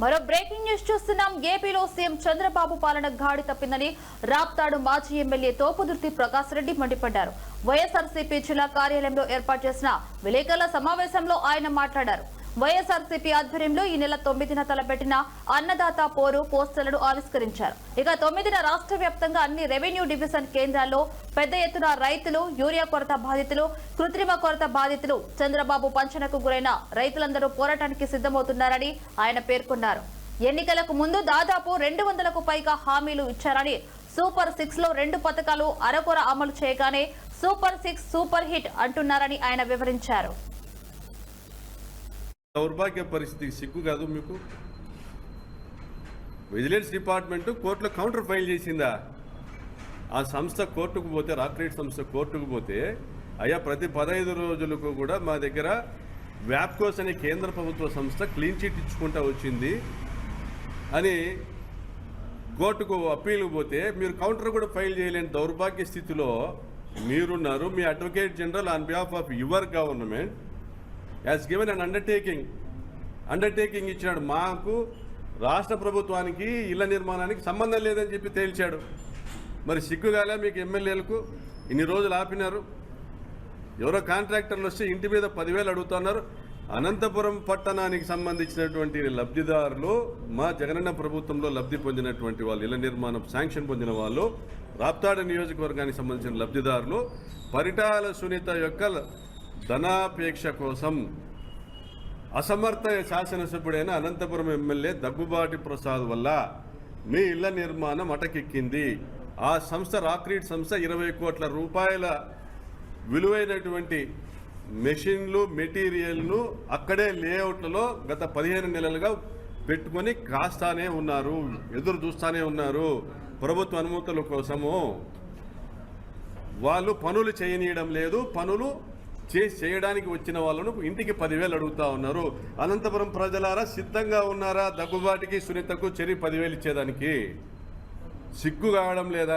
మరో breaking news చూస్తున్నాం. ఏపీలో సీఎం చంద్రబాబు పాలన గాడి తప్పిందని రాప్తాడు మాజీ ఎమ్మెల్యే తోపుదుర్తి ప్రకాష్ రెడ్డి మండిపడ్డారు. వైఎస్ఆర్సీపీ జిల్లా కార్యాలయంలో ఏర్పాటు చేసిన విలేకరుల సమావేశంలో ఆయన మాట్లాడారు. వైఎస్ఆర్సీపీ ఆధ్వర్యంలో ఈ నెల తొమ్మిదిన తలపెట్టిన అన్నదాత పోరు పోస్టర్లను ఆవిష్కరించారు. ఇక తొమ్మిదిన రాష్ట్ర వ్యాప్తంగా అన్ని రెవెన్యూ డివిజన్ కేంద్రాల్లో పెద్ద ఎత్తున రైతులు యూరియా కొరత బాధితులు కృత్రిమ కొరత బాధితులు చంద్రబాబు పంచనకు గురైన రైతులందరూ పోరాటానికి సిద్ధమవుతున్నారని ఆయన పేర్కొన్నారు. ఎన్నికలకు ముందు దాదాపు రెండు వందలకు పైగా హామీలు ఇచ్చారని సూపర్ సిక్స్లో రెండు పథకాలు అరకొర అమలు చేయగానే సూపర్ సిక్స్ సూపర్ హిట్ అంటున్నారని ఆయన వివరించారు. దౌర్భాగ్య పరిస్థితికి సిగ్గు కాదు మీకు? విజిలెన్స్ డిపార్ట్మెంట్ కోర్టులో కౌంటర్ ఫైల్ చేసిందా? ఆ సంస్థ కోర్టుకు పోతే రాక్రేట్ సంస్థ కోర్టుకు పోతే అయ్యా ప్రతి పదహైదు రోజులకు కూడా మా దగ్గర వ్యాప్కోస్ అనే కేంద్ర ప్రభుత్వ సంస్థ క్లీన్ చిట్ ఇచ్చుకుంటా వచ్చింది అని కోర్టుకు అప్పీలు పోతే మీరు కౌంటర్ కూడా ఫైల్ చేయలేని దౌర్భాగ్య స్థితిలో మీరున్నారు. మీ advocate general on behalf of your government as given an undertaking undertaking ఇచ్చినాడు. మాకు రాష్ట్ర ప్రభుత్వానికి ఇళ్ళ నిర్మాణానికి సంబంధం లేదని చెప్పి తేల్చాడు. మరి సిగ్గుగాలే మీకు ఎమ్మెల్యేలకు. ఇన్ని రోజులు ఆపినారు. ఎవరో కాంట్రాక్టర్లు వస్తే ఇంటి మీద పదివేలు అడుగుతున్నారు. అనంతపురం పట్టణానికి సంబంధించినటువంటి లబ్ధిదారులు మా జగనన్న ప్రభుత్వంలో లబ్ధి పొందినటువంటి వాళ్ళు ఇళ్ళ నిర్మాణం శాంక్షన్ పొందిన వాళ్ళు రాప్తాడు నియోజకవర్గానికి సంబంధించిన లబ్ధిదారులు పరిటాల సునీత యొక్క ధనాపేక్ష కోసం అసమర్థ శాసనసభ్యుడైన అనంతపురం ఎమ్మెల్యే దగ్గుబాటి ప్రసాద్ వల్ల మీ ఇళ్ళ నిర్మాణం అటకెక్కింది. ఆ సంస్థ రాక్రీట్ సంస్థ ఇరవై కోట్ల రూపాయల విలువైనటువంటి మెషిన్లు మెటీరియల్ను అక్కడే లేఅవుట్లలో గత పదిహేను నెలలుగా పెట్టుకొని కాస్తానే ఉన్నారు ఎదురు చూస్తానే ఉన్నారు. ప్రభుత్వ అనుమతుల కోసము వాళ్ళు పనులు చేయనీయడం లేదు. పనులు చేసి చేయడానికి వచ్చిన వాళ్ళను ఇంటికి పదివేలు అడుగుతా ఉన్నారు. అనంతపురం ప్రజలారా సిద్ధంగా ఉన్నారా? దగ్గుబాటికి సునీతకు చెరి పదివేలు ఇచ్చేదానికి. సిగ్గు కావడం లేదా?